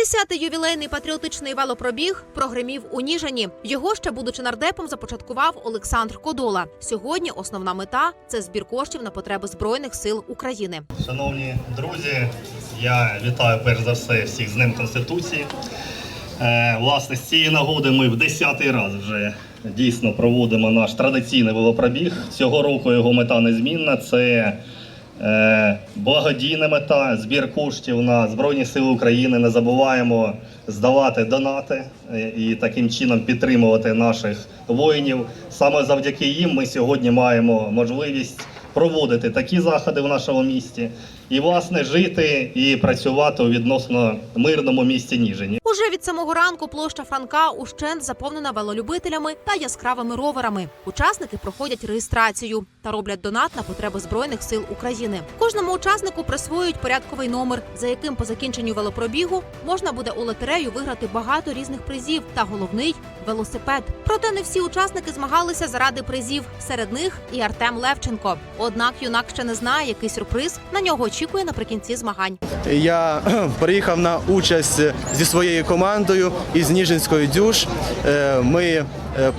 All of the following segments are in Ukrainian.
Десятий ювілейний патріотичний велопробіг прогримів у Ніжині. Його ще будучи нардепом, започаткував Олександр Кодола. Сьогодні основна мета це збір коштів на потреби збройних сил України. Шановні друзі, я вітаю перш за все всіх з Днем Конституції. Е, Власне, з цієї нагоди ми в 10-й раз вже дійсно проводимо наш традиційний велопробіг. Цього року його мета незмінна. Це благодійна мета, збір коштів на Збройні Сили України. Не забуваємо здавати донати е, і таким чином підтримувати наших воїнів. Саме завдяки їм ми сьогодні маємо можливість проводити такі заходи в нашому місті і, власне, жити і працювати у відносно мирному місті Ніжині. Уже від самого ранку площа Франка ущент заповнена велолюбителями та яскравими роверами. Учасники проходять реєстрацію та роблять донат на потреби збройних сил України. Кожному учаснику присвоюють порядковий номер, за яким по закінченню велопробігу можна буде у лотерею виграти багато різних призів та головний велосипед. Проте не всі учасники змагалися заради призів. Серед них і Артем Левченко. Однак юнак ще не знає, який сюрприз на нього очікує наприкінці змагань. Я приїхав на участь зі своєю командою із Ніжинської дюш. Е, Ми е,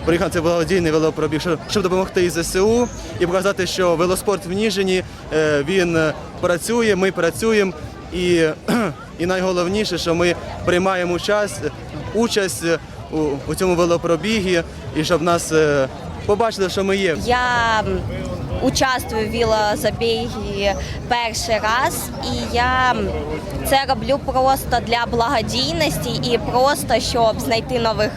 приїхали на цей благодійний велопробіг, щоб- допомогти і ЗСУ і показати, що велоспорт в Ніжині е, він працює, ми працюємо. І, і найголовніше, що ми приймаємо участь, участь у, у цьому велопробігі, і щоб нас е, побачили, що ми є. Я участвую в велозабігі перший раз, і я це роблю просто для благодійності і просто щоб знайти нових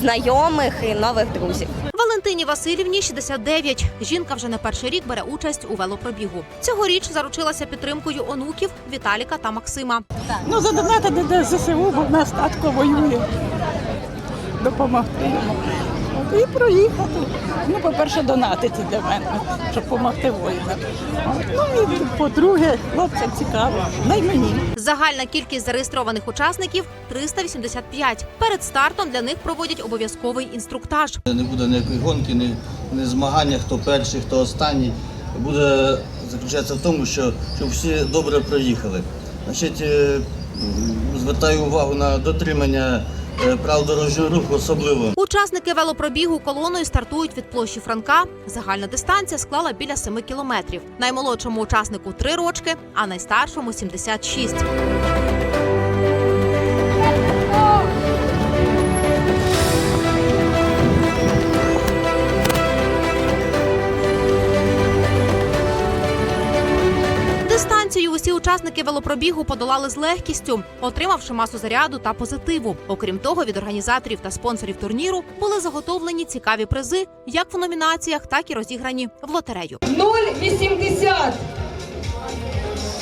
знайомих і нових друзів. Валентині Васильівні 69. Жінка вже не перший рік бере участь у велопробігу. Цьогоріч заручилася підтримкою онуків Віталіка та Максима. Ну, задонатити до ЗСУ, бо в нас татко воює. Допомогти йому. От, і проїхати. Ну, по-перше, донатити для мене, щоб допомогти воїнам. От, Ну і по-друге, хлопцям цікаво. Дай мені. Загальна кількість зареєстрованих учасників 385. Перед стартом для них проводять обов'язковий інструктаж. Не буде ніякої гонки, ні, ні змагання, хто перший, хто останній. Буде заключатися в тому, що, щоб всі добре проїхали. Значить, е, звертаю увагу на дотримання е, прав дорожнього руху особливо. Учасники велопробігу колоною стартують від площі Франка. Загальна дистанція склала біля 7 кілометрів. Наймолодшому учаснику 3 рочки, а найстаршому 76. Усі учасники велопробігу подолали з легкістю, отримавши масу заряду та позитиву. Окрім того, від організаторів та спонсорів турніру були заготовлені цікаві призи, як в номінаціях, так і розіграні в лотерею. 0,80.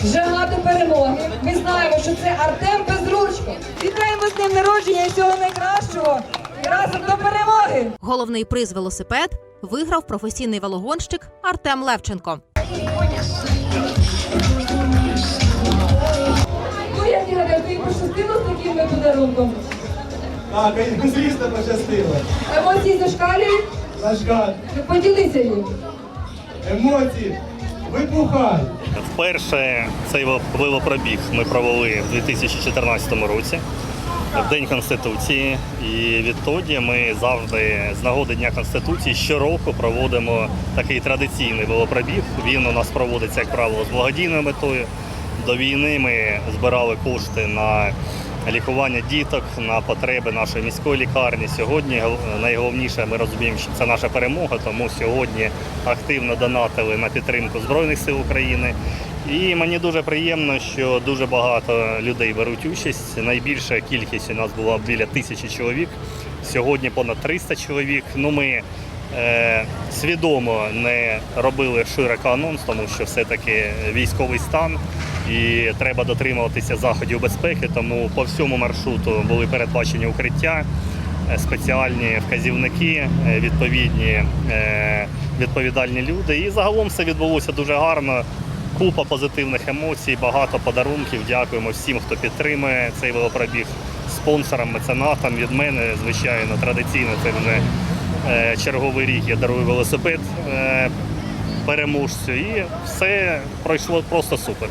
Жага до перемоги. Ми знаємо, що це Артем Безручко. Вітаємо з ним народження і всього найкращого. І разом до перемоги! Головний приз велосипед виграв професійний велогонщик Артем Левченко. Таким подарунком? Так, звісно, пощастило. Емоції зашкалюють? Гад, Ну, Поділися їм. емоції, вибухай. Вперше цей велопробіг ми провели в 2014 році, в День Конституції. І відтоді ми завжди з нагоди Дня Конституції щороку проводимо такий традиційний велопробіг. Він у нас проводиться, як правило, з благодійною метою. До війни ми збирали кошти на лікування діток, на потреби нашої міської лікарні. Сьогодні найголовніше ми розуміємо, що це наша перемога, тому сьогодні активно донатили на підтримку Збройних сил України. І мені дуже приємно, що дуже багато людей беруть участь. Найбільша кількість у нас була біля тисячі чоловік. Сьогодні понад 300 чоловік. Ну ми е, свідомо не робили широко анонс, тому що все-таки військовий стан і треба дотримуватися заходів безпеки. Тому по всьому маршруту були передбачені укриття, е, спеціальні вказівники, е, відповідні е, відповідальні люди. І загалом все відбулося дуже гарно. Купа позитивних емоцій, багато подарунків. Дякуємо всім, хто підтримує цей велопробіг, спонсорам, меценатам. Від мене, звичайно, традиційно це вже черговий рік. Я дарую велосипед переможцю. І все пройшло просто супер.